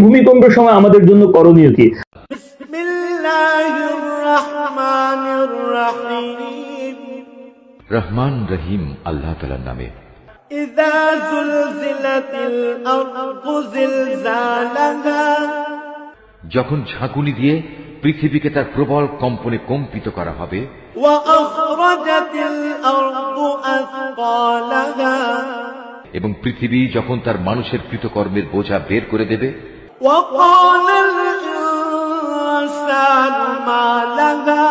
ভূমিকম্পের সময় আমাদের জন্য করণীয় কি? রহমান রহিম আল্লাহ তালার নামে। যখন ঝাঁকুনি দিয়ে পৃথিবীকে তার প্রবল কম্পনে কম্পিত করা হবে এবং পৃথিবী যখন তার মানুষের কৃতকর্মের বোঝা বের করে দেবে وقال الإنسان ما لها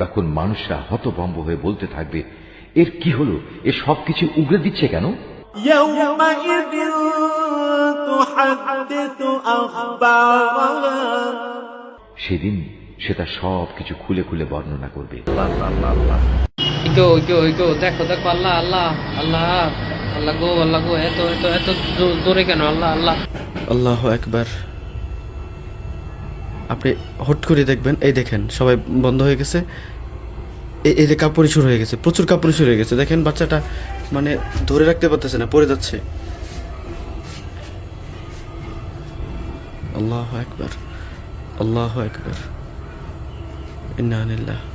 তখন মানুষরা হতভম্ব হয়ে বলতে থাকবে এর কি হলো এ সব কিছু উগড়ে দিচ্ছে কেন يومئذ تحدث أخبارها সেদিন সে তার সব কিছু খুলে খুলে বর্ণনা করবে ইগো ইগো ইগো দেখো দেখো আল্লাহ আল্লাহ আল্লাহ আল্লাহ গো আল্লাহ গো এত এত এত জো- জোরে কেন আল্লাহ আল্লাহ আল্লাহ একবার আপনি হট করে দেখবেন, এই দেখেন, সবাই বন্ধ হয়ে গেছে। এই- যে কাপড়ি শুরু হয়ে গেছে, প্রচুর কাপড়ি শুরু হয়ে গেছে। দেখেন, বাচ্চাটা মানে ধরে রাখতে পারতেছে না, পড়ে যাচ্ছে। আল্লাহ একবার আল্লাহ একবার ইন্না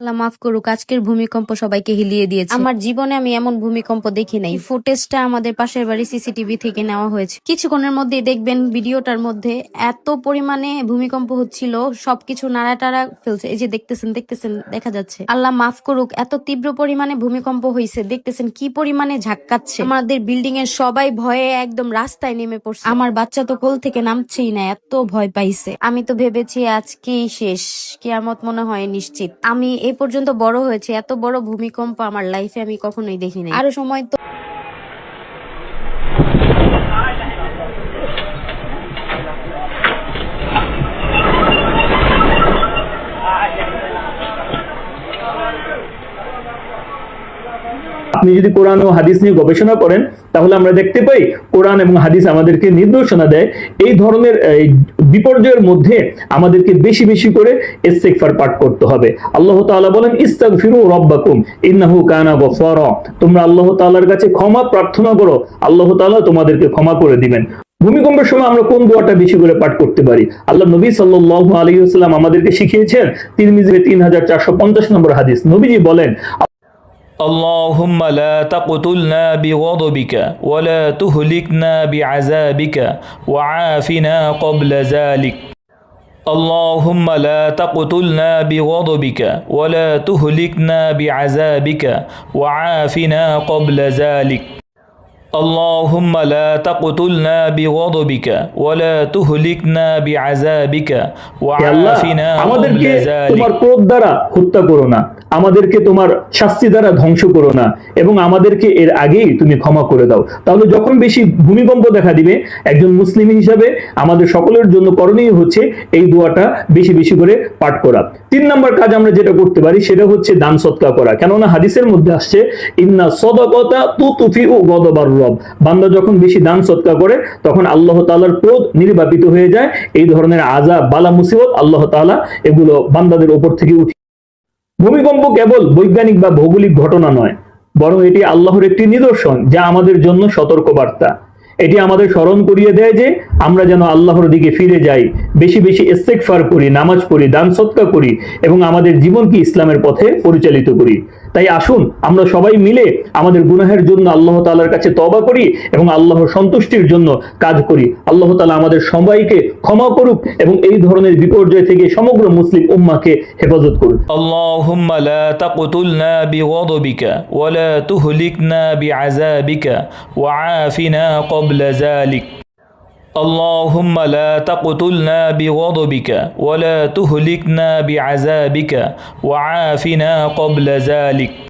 আল্লাহ মাফ করুক আজকের ভূমিকম্প সবাইকে হিলিয়ে দিয়েছে। আমার জীবনে আমি এমন ভূমিকম্প দেখি নাই। ফুটেজটা আমাদের পাশের বাড়ি সিসিটিভি থেকে নেওয়া হয়েছে। কিছুক্ষণের মধ্যেই দেখবেন ভিডিওটার মধ্যে এত পরিমাণে ভূমিকম্প হচ্ছিল সবকিছু নাড়া টাড়া ফেলছে। এই যে দেখতেছেন দেখতেছেন দেখা যাচ্ছে। আল্লাহ মাফ করুক এত তীব্র পরিমাণে ভূমিকম্প হয়েছে দেখতেছেন কি পরিমাণে ঝাক্কাচ্ছে। আমাদের বিল্ডিং এর সবাই ভয়ে একদম রাস্তায় নেমে পড়ছে। আমার বাচ্চা তো কোল থেকে নামছেই না এত ভয় পাইছে। আমি তো ভেবেছি আজকেই শেষ। কেয়ামত মনে হয় নিশ্চিত। আমি এই পর্যন্ত বড় হয়েছে, এত বড় ভূমিকম্প আমার লাইফে আমি কখনোই দেখিনি। আরও সময় তো আপনি যদি কোরআন ও হাদিস নিয়ে গবেষণা করেন, তাহলে আমরা দেখতে পাই কোরআন এবং হাদিস আমাদেরকে নির্দেশনা দেয়। এই ধরনের বিপর্যয়ের মধ্যে আমাদেরকে বেশি বেশি করে ইস্তেগফার পাঠ করতে হবে। আল্লাহ তাআলা বলেন, ইস্তাগফিরু রাব্বাকুম, ইন্নাহু কানা গফারা। তোমরা আল্লাহ তাআলার কাছে ক্ষমা প্রার্থনা করো, আল্লাহ তাআলা তোমাদেরকে ক্ষমা করে দিবেন। ভূমিকম্পের সময় আমরা কোন দোয়াটা বেশি করে পাঠ করতে পারি? আল্লাহ নবী সাল্লাল্লাহু আলাইহি ওয়াসাল্লাম আমাদেরকে শিখিয়েছেন তিরমিজিতে 3450 নম্বর হাদিস। নবীজি বলেন اللهم لا تقتلنا بغضبك ولا تهلكنا بعذابك وعافنا قبل ذلك. اللهم لا تقتلنا بغضبك ولا تهلكنا بعذابك وعافنا قبل ذلك. اللهم لا تقتلنا بغضبك ولا تهلكنا بعذابك হে আল্লাহ, وعافنا আমাদেরকে قبل ذلك তোমার ক্রোধ দ্বারা হত্যা করো না আমাদেরকে তোমার শাস্তি দ্বারা ধ্বংস করো না এবং আমাদেরকে এর আগেই তুমি ক্ষমা করে দাও তাহলে যখন বেশি ভূমিকম্প দেখা দিবে একজন মুসলিম হিসাবে আমাদের সকলের জন্য করণীয় হচ্ছে এই দোয়াটা বেশি বেশি করে পাঠ করা তিন নম্বর কাজ আমরা যেটা করতে পারি সেটা হচ্ছে দান সৎকার করা কেননা হাদিসের মধ্যে আসছে ইন্না সদকতা তু তুফি ও গদবার রব বান্দা যখন বেশি দান সৎকার করে, তখন আল্লাহ তাআলার ক্রোধ নির্বাপিত হয়ে যায়। এই ধরনের আজাব বালা, মুসিবত আল্লাহ তাআলা এগুলো বান্দাদের ওপর থেকে উঠে ভূমিকম্প কেবল বৈজ্ঞানিক বা ভৌগোলিক ঘটনা নয়, বরং এটি আল্লাহর একটি নিদর্শন যা আমাদের জন্য সতর্ক বার্তা এটি আমাদের স্মরণ করিয়ে দেয় যে আমরা যেন আল্লাহর দিকে ফিরে যাই, বেশি বেশি ইস্তেগফার করি, নামাজ পড়ি, দান সৎকার করি এবং আমাদের জীবনকে ইসলামের পথে পরিচালিত করি। তাই আসুন আমরা সবাই মিলে আমাদের গুনাহের জন্য আল্লাহ তাআলার কাছে তবা করি এবং আল্লাহর সন্তুষ্টির জন্য কাজ করি আল্লাহ তাআলা আমাদের সবাইকে ক্ষমা করুক এবং এই ধরনের বিপর্যয় থেকে সমগ্র মুসলিম উম্মাকে হেফাজত করুক اللهم لا تقتلنا بغضبك ولا تهلكنا بعذابك وعافنا قبل ذلك اللهم لا تقتلنا بغضبك ولا تهلكنا بعذابك وعافنا قبل ذلك.